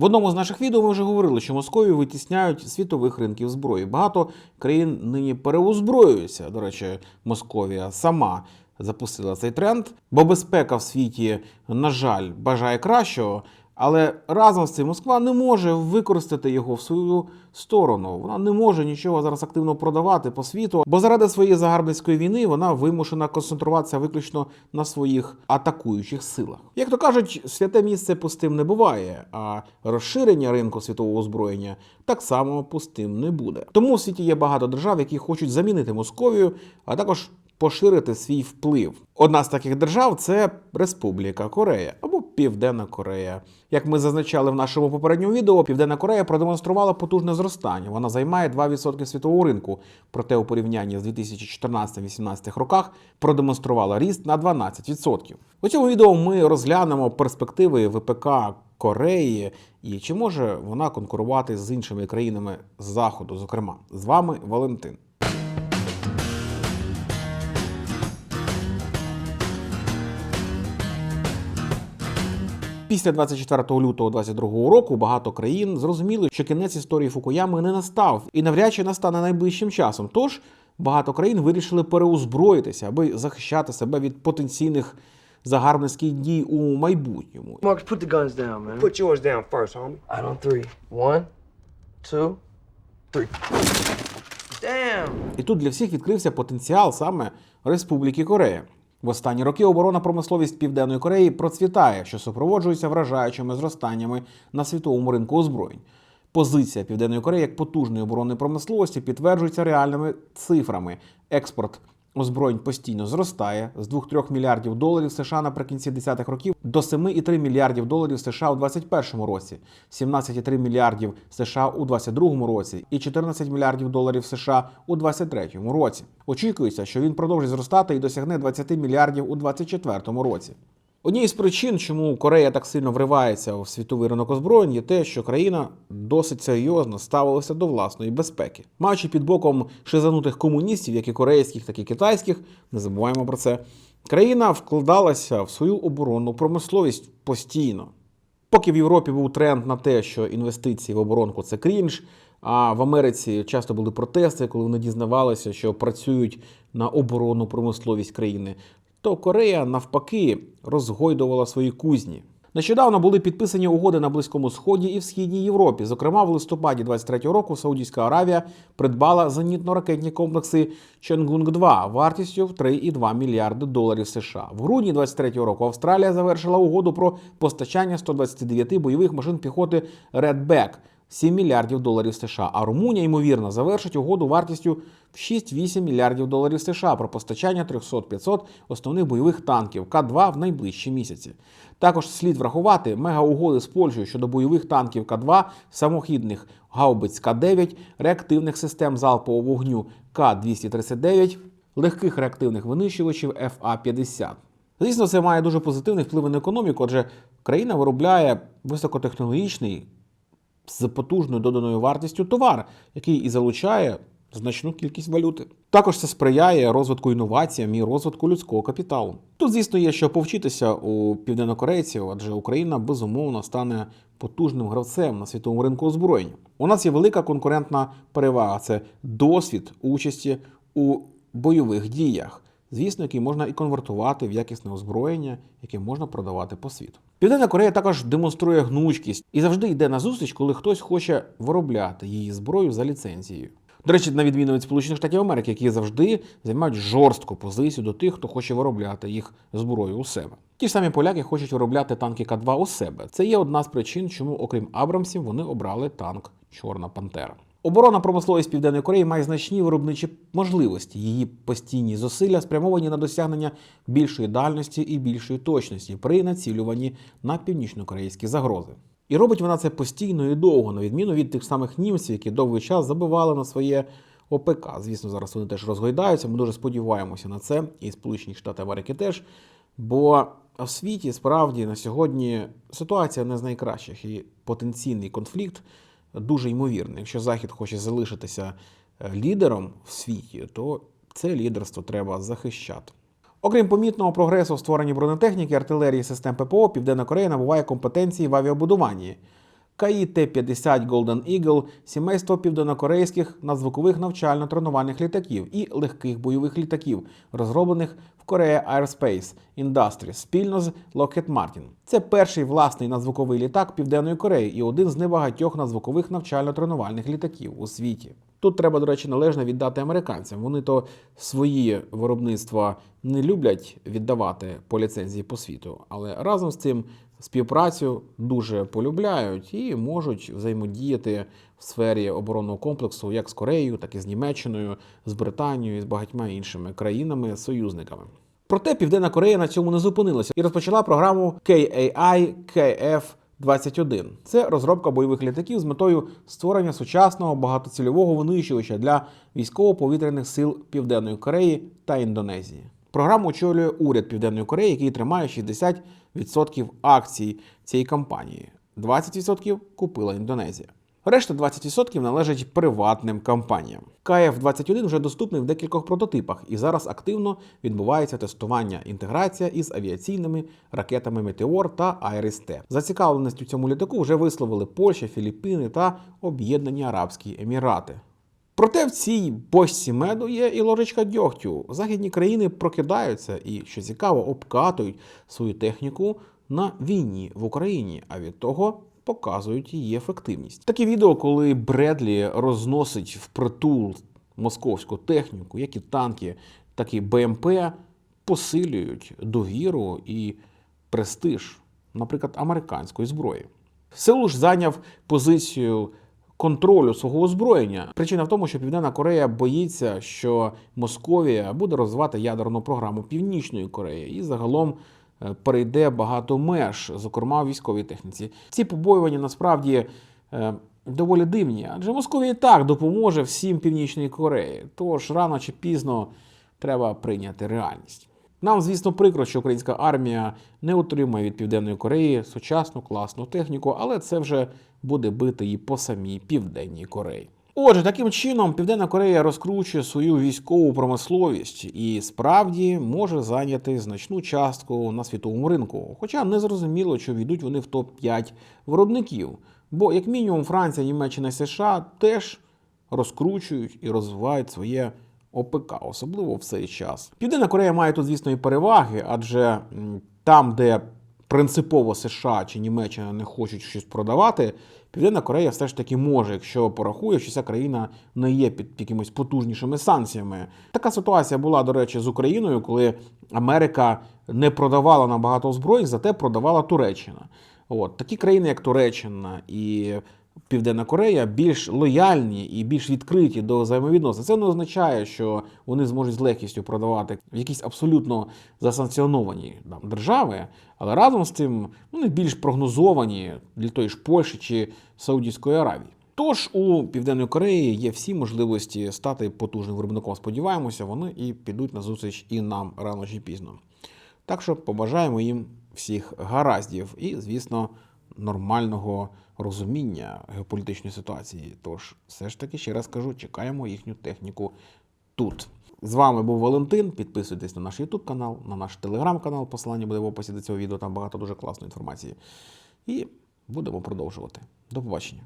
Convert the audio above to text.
В одному з наших відео ми вже говорили, що Московію витісняють світових ринків зброї. Багато країн нині переозброюються. До речі, Московія сама запустила цей тренд, бо безпека в світі, на жаль, бажає кращого. Але разом з цим Москва не може використати його в свою сторону. Вона не може нічого зараз активно продавати по світу, бо заради своєї загарбницької війни вона вимушена концентруватися виключно на своїх атакуючих силах. Як то кажуть, святе місце пустим не буває, а розширення ринку світового озброєння так само пустим не буде. Тому в світі є багато держав, які хочуть замінити Московію, а також поширити свій вплив. Одна з таких держав це Республіка Корея або Південна Корея. Як ми зазначали в нашому попередньому відео, Південна Корея продемонструвала потужне зростання. Вона займає 2% світового ринку. Проте у порівнянні з 2014-2018 роках продемонструвала ріст на 12%. У цьому відео ми розглянемо перспективи ВПК Кореї і чи може вона конкурувати з іншими країнами заходу. Зокрема, з вами Валентин. Після 24 лютого 2022 року багато країн зрозуміли, що кінець історії Фукуями не настав і навряд чи настане найближчим часом. Тож багато країн вирішили переозброїтися, аби захищати себе від потенційних загарбницьких дій у майбутньому. Marcus, put the guns down, man. Put yours down first, homie. Out on three. One, two, three. Damn. І тут для всіх відкрився потенціал саме Республіки Корея. В останні роки оборонна промисловість Південної Кореї процвітає, що супроводжується вражаючими зростаннями на світовому ринку озброєнь. Позиція Південної Кореї як потужної оборонної промисловості підтверджується реальними цифрами. Експорт озброєнь постійно зростає з 2-3 мільярдів доларів США наприкінці 10-х років до 7,3 мільярдів доларів США у 2021 році, 17,3 мільярдів США у 2022 році і 14 мільярдів доларів США у 2023 році. Очікується, що він продовжить зростати і досягне 20 мільярдів у 2024 році. Однією з причин, чому Корея так сильно вривається у світовий ринок озброєнь, є те, що країна досить серйозно ставилася до власної безпеки. Маючи під боком шизанутих комуністів, як і корейських, так і китайських, не забуваємо про це. Країна вкладалася в свою оборонну промисловість постійно. Поки в Європі був тренд на те, що інвестиції в оборонку це крінж, а в Америці часто були протести, коли вони дізнавалися, що працюють на оборонну промисловість країни, то Корея навпаки розгойдувала свої кузні. Нещодавно були підписані угоди на Близькому Сході і в Східній Європі. Зокрема, в листопаді 23-го року Саудівська Аравія придбала зенітно-ракетні комплекси Чонгунг-2 вартістю в 3,2 мільярди доларів США. В грудні 23-го року Австралія завершила угоду про постачання 129 бойових машин піхоти Redback 7 мільярдів доларів США. А Румунія, ймовірно, завершить угоду вартістю в 6-8 мільярдів доларів США про постачання 300-500 основних бойових танків К-2 в найближчі місяці. Також слід врахувати мегаугоди з Польщею щодо бойових танків К-2, самохідних гаубиць К-9, реактивних систем залпового вогню К-239, легких реактивних винищувачів ФА-50. Звісно, це має дуже позитивний вплив на економіку, адже країна виробляє високотехнологічний з потужною доданою вартістю товар, який і залучає значну кількість валюти. Також це сприяє розвитку інноваціям і розвитку людського капіталу. Тут, звісно, є що повчитися у південнокорейців, адже Україна безумовно стане потужним гравцем на світовому ринку озброєння. У нас є велика конкурентна перевага це досвід участі у бойових діях. Звісно, який можна і конвертувати в якісне озброєння, яке можна продавати по світу. Південна Корея також демонструє гнучкість і завжди йде на зустріч, коли хтось хоче виробляти її зброю за ліцензією. До речі, на відміну від Сполучених Штатів Америки, які завжди займають жорстку позицію до тих, хто хоче виробляти їх зброю у себе. Ті ж самі поляки хочуть виробляти танки К-2 у себе. Це є одна з причин, чому, окрім Абрамсів, вони обрали танк Чорна Пантера. Оборонна промисловість Південної Кореї має значні виробничі можливості. Її постійні зусилля спрямовані на досягнення більшої дальності і більшої точності при націлюванні на північнокорейські загрози. І робить вона це постійно і довго, на відміну від тих самих німців, які довгий час забивали на своє ОПК. Звісно, зараз вони теж розгойдаються. Ми дуже сподіваємося на це, і Сполучені Штати Америки теж. Бо в світі справді на сьогодні ситуація не з найкращих, і потенційний конфлікт дуже ймовірно. Якщо Захід хоче залишитися е, лідером в світі, то це лідерство треба захищати. Окрім помітного прогресу в створенні бронетехніки, артилерії систем ППО, Південна Корея набуває компетенції в авіабудуванні. КАІ Т-50 Golden Eagle – сімейство південнокорейських надзвукових навчально-тренувальних літаків і легких бойових літаків, розроблених в Korea Aerospace Industries спільно з Lockheed Martin. Це перший власний надзвуковий літак Південної Кореї і один з небагатьох надзвукових навчально-тренувальних літаків у світі. Тут треба, до речі, належно віддати американцям. Вони то свої виробництва не люблять віддавати по ліцензії по світу, але разом з цим співпрацю дуже полюбляють і можуть взаємодіяти в сфері оборонного комплексу як з Кореєю, так і з Німеччиною, з Британією і з багатьма іншими країнами-союзниками. Проте Південна Корея на цьому не зупинилася і розпочала програму KAI KF 21 Це розробка бойових літаків з метою створення сучасного багатоцільового винищувача для військово-повітряних сил Південної Кореї та Індонезії. Програму очолює уряд Південної Кореї, який тримає 60% акцій цієї компанії. 20% купила Індонезія. Решта 20% належить приватним компаніям. КФ-21 вже доступний в декількох прототипах, і зараз активно відбувається тестування інтеграція із авіаційними ракетами Метеор та Айрис-Т. Зацікавленість у цьому літаку вже висловили Польща, Філіппіни та Об'єднані Арабські Емірати. Проте в цій бочці меду є і ложечка дьогтю. Західні країни прокидаються і, що цікаво, обкатують свою техніку на війні в Україні, а від того показують її ефективність. Такі відео, коли Бредлі розносить впритул московську техніку, як і танки, так і БМП, посилюють довіру і престиж, наприклад, американської зброї. Ж зайняв позицію контролю свого озброєння. Причина в тому, що Південна Корея боїться, що Московія буде розвивати ядерну програму Північної Кореї і загалом е, перейде багато меж, зокрема в військовій техніці. Ці побоювання насправді е, доволі дивні, адже Московія і так допоможе всім Північної Кореї. Тож рано чи пізно треба прийняти реальність. Нам, звісно, прикро, що українська армія не отримає від Південної Кореї сучасну класну техніку, але це вже буде бити її по самій Південній Кореї. Отже, таким чином Південна Корея розкручує свою військову промисловість і справді може зайняти значну частку на світовому ринку. Хоча не зрозуміло, чи війдуть вони в топ-5 виробників. Бо, як мінімум, Франція, Німеччина і США теж розкручують і розвивають своє ОПК, особливо в цей час. Південна Корея має тут, звісно, і переваги, адже там, де принципово США чи Німеччина не хочуть щось продавати, Південна Корея все ж таки може, якщо порахує, що ця країна не є під якимись потужнішими санкціями. Така ситуація була, до речі, з Україною, коли Америка не продавала нам багато озброєнь, зате продавала Туреччина. От такі країни, як Туреччина і Південна Корея, більш лояльні і більш відкриті до взаємовідносин. Це не означає, що вони зможуть з легкістю продавати в якісь абсолютно засанкціоновані там, держави, але разом з тим вони більш прогнозовані для тої ж Польщі чи Саудівської Аравії. Тож у Південної Кореї є всі можливості стати потужним виробником. Сподіваємося, вони і підуть на зустріч і нам рано чи пізно. Так що побажаємо їм всіх гараздів і, звісно, нормального розуміння геополітичної ситуації. Тож, все ж таки, ще раз кажу, чекаємо їхню техніку тут. З вами був Валентин. Підписуйтесь на наш YouTube канал, на наш телеграм канал. Посилання буде в описі до цього відео. Там багато дуже класної інформації. І будемо продовжувати. До побачення.